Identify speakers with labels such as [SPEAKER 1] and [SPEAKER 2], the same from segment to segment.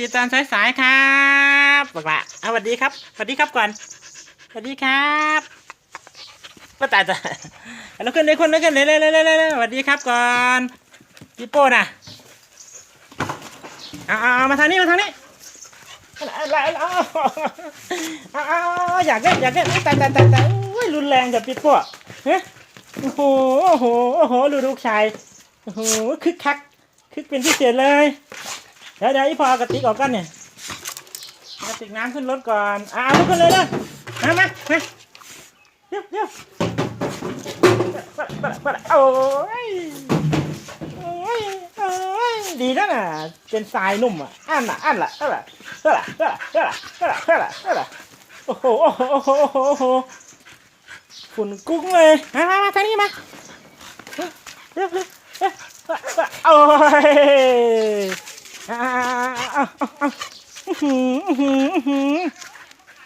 [SPEAKER 1] ดีตอนสายๆครับบอกละเอาสวัสดีครับสวัสดีครับก่อนสวัสดีครับก็ตายตายแล้วขึ้นเลยคนเลยขึ้นเลยเลยเลยเลยเลยสวัสดีครับก่อนพี่โป้น่ะเอาเอาเอามาทางนี้มาทางนี้อะไรอะไรเอาเอาอยากเล่นอยากเล่นตายตายตายตายโอ้ยรุนแรงกับพี่โป้เฮ้ยโอ้โหโอ้โหโอ้โหดูลูกชายโอ้โหคึกคักคึกเป็นพิเศษเลย เดี๋ยวเดี๋ยวอีพอกระติกออกกันเนี่ยกระติกน้ำขึ้นรถก่อนอ่าเอาขึ้นเลยเลยมามามาเดี๋ยวเดี๋ยวปไปไปโอ้ยโอ้ยโอ้ยดีแล้วน่ะเป็นทรายนุ่มอะอันน่ะอันละอันละอันละอันละอันละอันละอันละอันละโอ้โหโอ้โหโอ้โหโอ้โหโอ้โหฝุ่นกุ้งเลยมามามาทางนี้มาเร็วเร็วเร็วโอ้ย อ่าเอาเอาเอาอื้อหืออื้อหืออื้อหือ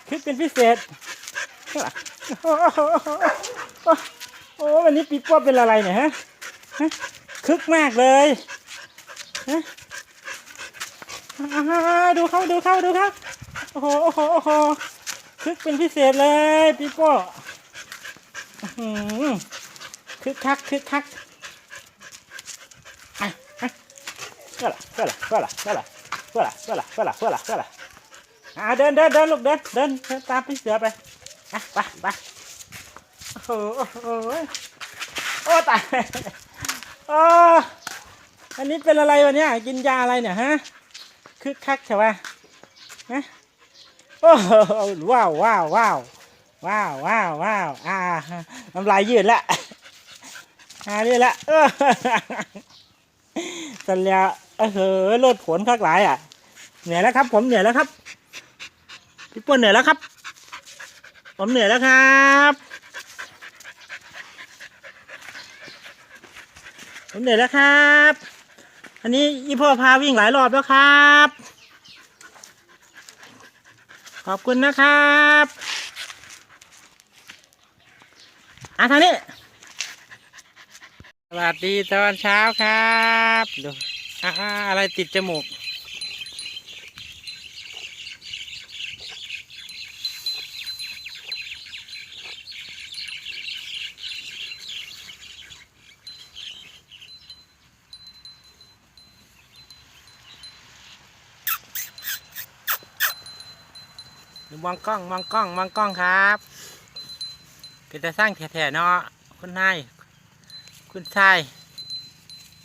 [SPEAKER 1] คึกเป็นพิเศษโอ้โหโอ้โอ้วันนี้ปีโป้เป็นอะไรเนี่ยฮะฮะคึกมากเลยฮะอ่าดูเขาดูเขาดูเขาโอ้โหโอ้โหโอ้โหคึกเป็นพิเศษเลยปีโป้อื้อหือคึกคักคึกคักอะอะ Fuera, fuera, fuera, fuera, fuera, fuera, fuera, fuera, fuera. อ่าเดินเดินเดินลูกเดินเดินเดินตามพี่เสือไปอะไปไปโอ้โหโอ้โหโอ้ตายโอ้อันนี้เป็นอะไรวะเนี่ยกินยาอะไรเนี่ยฮะคึกคักใช่ไหมฮะโอ้โหว้าวว้าวว้าวว้าวว้าวว้าวอ่าน้ำลายยืดละอ่านี่ละเออสัญญา เออเหอโลดผลคักหลายอะ เหนื่อยแล้วครับ ผมเหนื่อยแล้วครับ พี่ป้วนเหนื่อยแล้วครับ ผมเหนื่อยแล้วครับผมเหนื่อยแล้วครับ อันนี้ยี่พ่อพาวิ่งหลายรอบแล้วครับ ขอบคุณนะครับอะทางนี้สวัสดีตอนเช้าครับดู อ่าอะไรติดจมูก มองกล้อง มองกล้อง มองกล้องครับเป็นแต่สร้างแถ่ๆเนาะคุณนายคุณชาย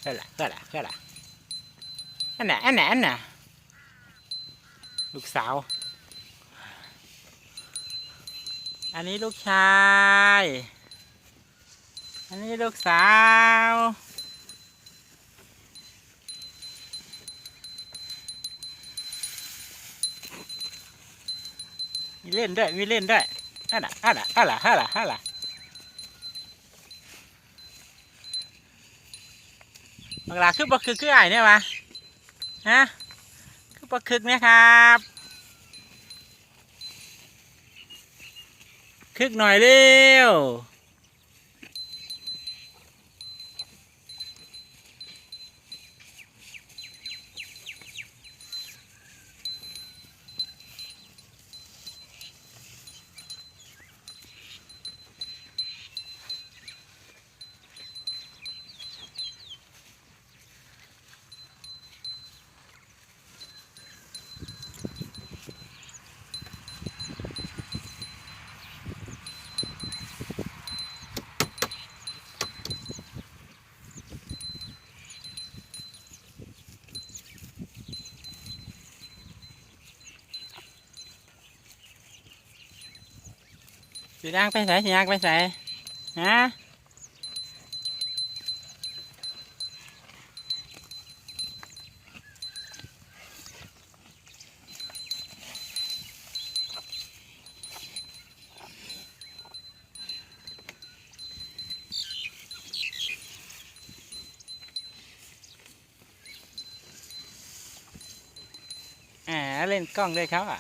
[SPEAKER 1] เฮ้ยล่ะเฮ้ยล่ะเฮ้ยล่ะ อันไหนอันไหนอันไหนลูกสาว อันนี้ลูกชาย อันนี้ลูกสาว มีเล่นด้วย มีเล่นด้วยอันน่ะอันน่ะอันน่ะอันน่ะอันน่ะบางลาคือบักคึกคือไอ้เนี่ยวะ ฮะคือปลาคึกเนี่ยครับคึกหน่อยเร็ว สีย่างไปใส่สีย่างไปใส่ฮะอ่าเล่นกล้องด้วยเขาอะ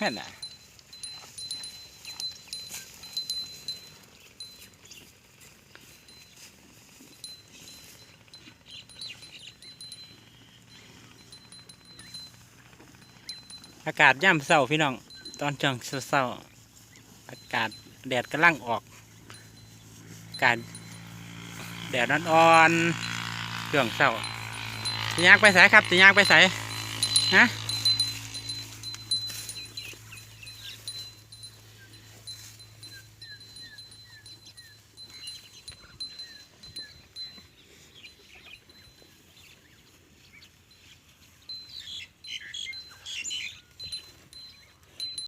[SPEAKER 1] นั่นน่ะ อากาศย่ำเศร้าพี่น้อง ตอนช่วงเศร้าอากาศแดดกำลังออกอากาศแดดอ่อนๆเครื่องเศร้าจะยากไปใสครับจะยากไปใสฮะ